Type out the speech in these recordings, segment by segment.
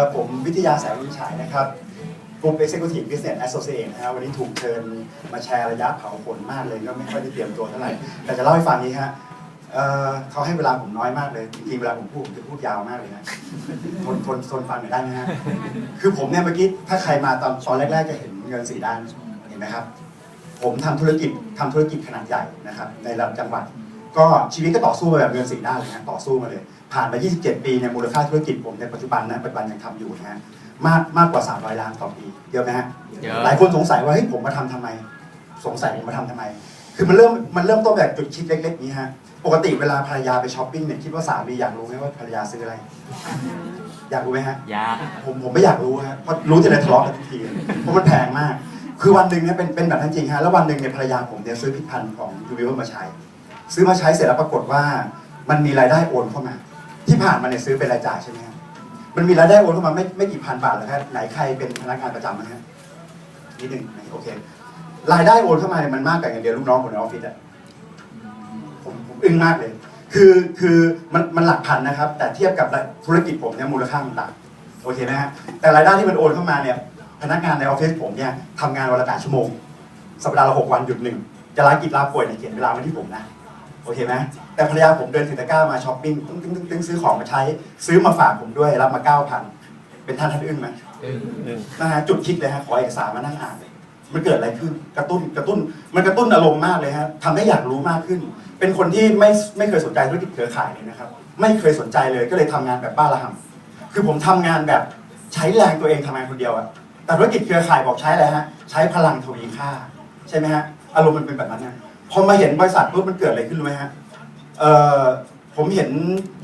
ครับผมวิทยาแสงวิชัยนะครับกลุ่ม Executive Business Associate นะฮะวันนี้ถูกเชิญมาแชร์ระยะเผาขนมากเลยก็ไม่ค่อยได้เตรียมตัวเท่าไหร่แต่จะเล่าให้ฟังนี้ฮะเอ่อเขาให้เวลาผมน้อยมากเลยจริงๆเวลาผมพูดผมจะพูดยาวมากเลยนะทนทนทนฟังหน่อยได้ไหมฮะคือผมเนี่ยเมื่อกี้ถ้าใครมาตอนตอนแรก ๆ จะเห็นเงินสี่ด้านเห็นไหมครับ ผมทำธุรกิจทำธุรกิจขนาดใหญ่นะครับในระดับจังหวัด ก็ชีวิตก็ต่อสู้มาแบบเงินสี่ด้านเลยนะต่อสู้มาเลย ผ่านมา 27 ปีเนี่ยมูลค่าธุรกิจผมในปัจจุบันนะปัจจุบันยังทำอยู่นะฮะมากมากกว่า 300 ล้านต่อปีเยอะไหมฮะเยอะหลายคนสงสัยว่าเฮ้ยผมมาทำทำไม สงสัยผมมาทำทำไม คือมันเริ่มมันเริ่มต้นจากจุดคิดเล็ก ๆ นี้ฮะปกติเวลาภรรยาไปช้อปปิ้งเนี่ยคิดว่าสามีอยากรู้ไหมว่าภรรยาซื้ออะไร อยากรู้ไหมฮะยากผมผมไม่อยากรู้ฮะเพราะรู้ทีไรทะเลาะกันทุกทีเพราะมันแพงมาก คือวันหนึ่งเนี่ยเป็นเป็นแบบนั้นจริงฮะแล้ววันหนึ่งเนี่ยภรรยาผมเนี่ยซื้อผลิตภัณฑ์ของยูวิวมาใช้ ซื้อมาใช้เสร็จแล้วปรากฏว่า มันมีรายได้โอนเข้ามา ที่ผ่านมาเนี่ยซื้อเป็นรายจ่ายใช่ไหมฮะมันมีรายได้โอนเข้ามาไม่ไม่กี่พันบาทหรอกครับไหนใครเป็นพนักงานประจำนะฮะนิดหนึ่งโอเครายได้โอนเข้ามาเนี่ยมันมากกว่าเงินเดือนลูกน้องคนในออฟฟิศอะผมผมอึ้งมากเลย คือคือมันมันหลักพันนะครับ แต่เทียบกับธุรกิจผมเนี่ยมูลค่ามันต่างโอเคไหมฮะแต่รายได้ที่มันโอนเข้ามาเนี่ยพนักงานในออฟฟิศผมเนี่ยทำงานวันละแปดชั่วโมง สัปดาห์ละหกวันหยุดหนึ่งจะลากิจลาป่วยเนี่ยเขียนเวลาไว้ที่ผมนะ โอเคไหมแต่ภรรยาผมเดินถือตะกร้ามาช้อปปิ้งตึ้งตึ้งตึ้งตึ้งซื้อของมาใช้ ซื้อมาฝากผมด้วยรับมาเก้าพันเป็นท่านท่านอึ้งไหมนะฮะจุดคิดเลยฮะขอเอกสารมานั่งอ่านเลยมันเกิดอะไรขึ้นกระตุ้นกระตุ้น มันกระตุ้นอารมณ์มากเลยฮะทำให้อยากรู้มากขึ้น เป็นคนที่ไม่ไม่เคยสนใจธุรกิจเครือข่ายเลยนะครับ ไม่เคยสนใจเลยก็เลยทำงานแบบบ้าระห่ำคือผมทำงานแบบใช้แรงตัวเองทำงานคนเดียวอะแต่ธุรกิจเครือข่ายบอกใช้อะไรฮะใช้พลังทวีค่า ใช่ไหมฮะอารมณ์มันเป็นแบบนั้นนะ พอมาเห็นบริษัทปุ๊บมันเกิดอะไรขึ้นรู้ไหมฮะเอ่อผมเห็น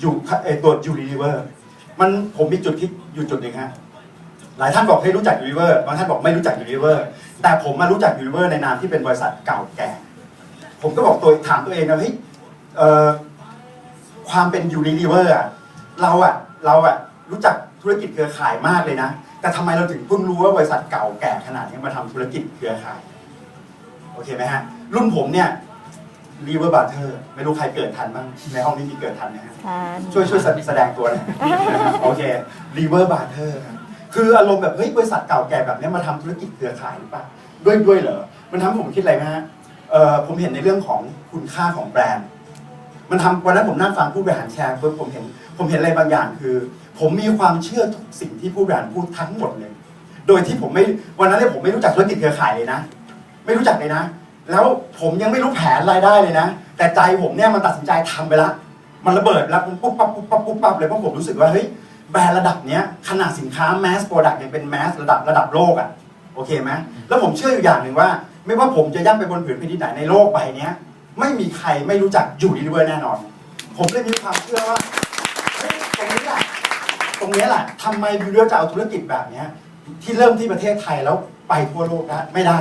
อยู่ไอตัวยูนิเวอร์มันผมมีจุดคิดอยู่จุดหนึ่งฮะหลายท่านบอกให้รู้จักยูนิเวอร์บางท่านบอกไม่รู้จักยูนิเวอร์แต่ผมมารู้จักยูนิเวอร์ในนามที่เป็นบริษัทเก่าแก่ ผมก็บอกตัวถามตัวเองนะเฮ้ยความเป็นยูนิเวอร์อะเราอะเราอะรู้จักธุรกิจเครือข่ายมากเลยนะ แต่ทำไมเราถึงเพิ่งรู้ว่าบริษัทเก่าแก่ขนาดนี้มาทำธุรกิจเครือข่าย โอเคไหมฮะ รุ่นผมเนี่ยรีเวอร์บาร์เทอร์ไม่รู้ใครเกิดทันบ้างในห้องนี้มีเกิดทันไหมฮะทานช่วยช่วยแสแสดงตัวหนะโอเครีเวอร์บาร์เทอร์ครับคืออารมณ์แบบเฮ้ยบริษัทเก่าแก่แบบนี้มาทำธุรกิจเครือข่ายหรือเปล่าด้วยด้วยเหรอมันทำให้ผมคิดอะไรไหมฮะเอ่อผมเห็นในเรื่องของคุณค่าของแบรนด์ มันทำวันนั้นผมนั่งฟังผู้บริหารแชร์ปุ๊บผมเห็นผมเห็นอะไรบางอย่างคือ ผมมีความเชื่อทุกสิ่งที่ผู้บริหารพูดทั้งหมดเลย โดยที่ผมไม่วันนั้นเนี่ยผมไม่รู้จักธุรกิจเครือข่ายเลยนะ ไม่รู้จักเลยนะ แล้วผมยังไม่รู้แผนรายได้เลยนะ แต่ใจผมเนี่ยมันตัดสินใจทำไปละ มันระเบิดแล้วปุ๊บปั๊บปุ๊บปั๊บปุ๊บปั๊บเลยเพราะผมรู้สึกว่าเฮ้ยแบรนด์ระดับเนี้ยขนาดสินค้าแมสโปรดักต์ยังเป็นแมสระดับระดับโลกอะโอเคไหมแล้วผมเชื่ออยู่อย่างหนึ่งว่า ไม่ว่าผมจะย่ำไปบนผืนแผ่นดินไหนในโลกใบนี้ไม่มีใครไม่รู้จักอยูนิเวอร์แน่นอน ผมเลยมีความเชื่อว่าตรงนี้แหละตรงนี้แหละทำไมยูเวอร์จะเอาธุรกิจแบบเนี้ยที่เริ่มที่ประเทศไทยแล้วไปทั่วโลกได้ไม่ได้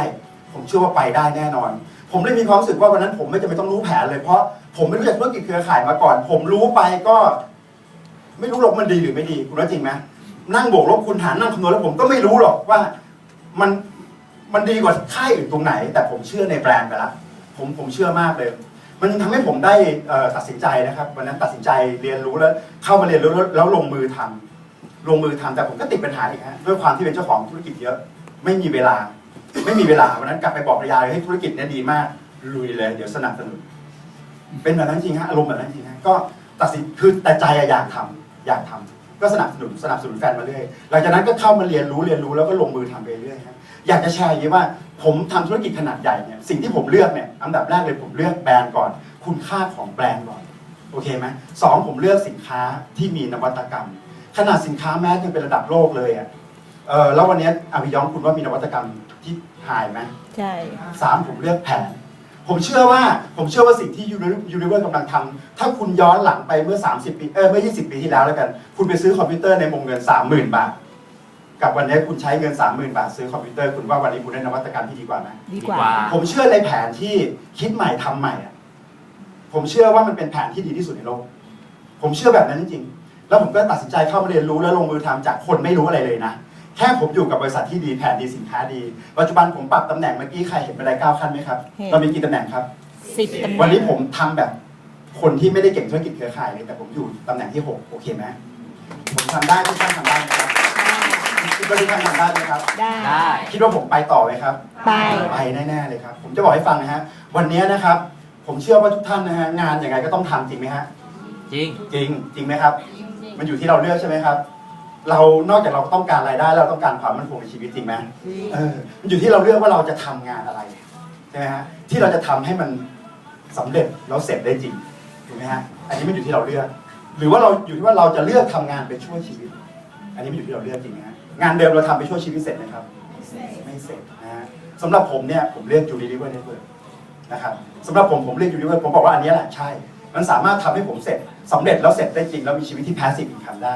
ผมเชื่อว่าไปได้แน่นอน ผมเลยมีความรู้สึกว่าวันนั้นผมไม่จำเป็นต้องรู้แผนเลยเพราะผมไม่รู้จักธุรกิจเครือข่ายมาก่อน ผมรู้ไปก็ ไม่รู้หรอกมันดีหรือไม่ดีคุณว่าจริงไหมนั่งบวกลบคูณหารนั่งคำนวณแล้วผมก็ไม่รู้หรอกว่ามันมันดีกว่าค่ายอื่นตรงไหน แต่ผมเชื่อในแบรนด์ไปละผมผมเชื่อมากเลย มันทำให้ผมได้ตัดสินใจนะครับ วันนั้นตัดสินใจเรียนรู้แล้ว เข้ามาเรียนรู้แล้วลงมือทำลงมือทำแต่ผมก็ติดปัญหาอีกฮะด้วยความที่เป็นเจ้าของธุรกิจเยอะ ไม่มีเวลา ไม่มีเวลาวันนั้นกลับไปบอกภรรยาเลยให้ธุรกิจเนี้ยดีมากลุยเลย เดี๋ยวสนับสนุน เป็นแบบนั้นจริงฮะอารมณ์แบบนั้นจริงฮะก็ตัดสินคือแต่ใจอยากทำอยากทำก็สนับสนุนสนับสนุนแฟนมาเรื่อยหลังจากนั้นก็เข้ามาเรียนรู้เรียนรู้แล้วก็ลงมือทำไปเรื่อยฮะอยากจะแชร์อย่างนี้ว่าผมทำธุรกิจขนาดใหญ่เนี่ยสิ่งที่ผมเลือกเนี่ยอันดับแรกเลยผมเลือกแบรนด์ก่อน คุณค่าของแบรนด์ก่อนโอเคไหมสองผมเลือกสินค้าที่มีนวัตกรรม ขนาดสินค้าแมสยังเป็นระดับโลกเลยอะ เออแล้ววันนี้อภิยองคุณว่ามีนวัตกรรมที่หายไหมใช่สามผมเลือกแผน ผมเชื่อว่าผมเชื่อว่าสิ่งที่ยูนิเวอร์กำลังทำถ้าคุณย้อนหลังไปเมื่อ 30 ปีเออเมื่อ 20 ปีที่แล้วแล้วกัน คุณไปซื้อคอมพิวเตอร์ในวงเงิน 30,000 บาท กับวันนี้คุณใช้เงิน 30,000 บาท ซื้อคอมพิวเตอร์คุณว่าวันนี้คุณได้นวัตกรรมที่ดีกว่าไหมดีกว่า ผมเชื่อในแผนที่คิดใหม่ทำใหม่อะผมเชื่อว่ามันเป็นแผนที่ดีที่สุดในโลก ผมเชื่อแบบนั้นจริงๆแล้วผมก็ตัดสินใจเข้ามาเรียนรู้แล้วลงมือทำจากคนไม่รู้อะไรเลยนะ แค่ผมอยู่กับบริษัทที่ดีแผนดีสินค้าดี ปัจจุบันผมปรับตำแหน่งเมื่อกี้ใครเห็นบันไดก้าวขั้นไหมครับเห็น เรามีกี่ตำแหน่งครับ สิบตำแหน่งวันนี้ผมทำแบบคนที่ไม่ได้เก่งธุรกิจเครือข่ายเลยแต่ผมอยู่ตำแหน่งที่หกโอเคไหมผมทำได้ทุกท่านทำได้นะครับคิดว่าทุกท่านทำได้ไหมครับ ได้ ได้ คิดว่าผมไปต่อไหมครับ ไป ไปแน่ๆเลยครับ ผมจะบอกให้ฟังนะฮะวันนี้นะครับ ผมเชื่อว่าทุกท่านนะฮะงานยังไงก็ต้องทำจริงไหมฮะจริง จริงจริงไหมครับ มันอยู่ที่เราเลือกใช่ไหมครับ เรานอกจากเราต้องการรายได้แล้วเราต้องการความมั่นคงในชีวิตจริงไหมเออมันอยู่ที่เราเลือกว่าเราจะทำงานอะไรใช่ไหมฮะที่เราจะทำให้มันสำเร็จแล้วเสร็จได้จริงถูกไหมฮะอันนี้มันอยู่ที่เราเลือก หรือว่าเราอยู่ที่ว่าเราจะเลือกทำงานไปช่วยชีวิต อันนี้มันอยู่ที่เราเลือกจริงนะฮะงานเดิมเราทำไปช่วยชีวิตเสร็จไหมครับ ไม่เสร็จนะฮะสำหรับผมเนี่ยผมเลือกจูริลิเวอร์เน็ตเวิร์นะครับสำหรับผมผมเลือกจูริลิเวอร์ผมบอกว่าอันนี้แหละใช่ มันสามารถทำให้ผมเสร็จสำเร็จแล้วเสร็จได้จริงแล้วมีชีวิตที่ passive income ได้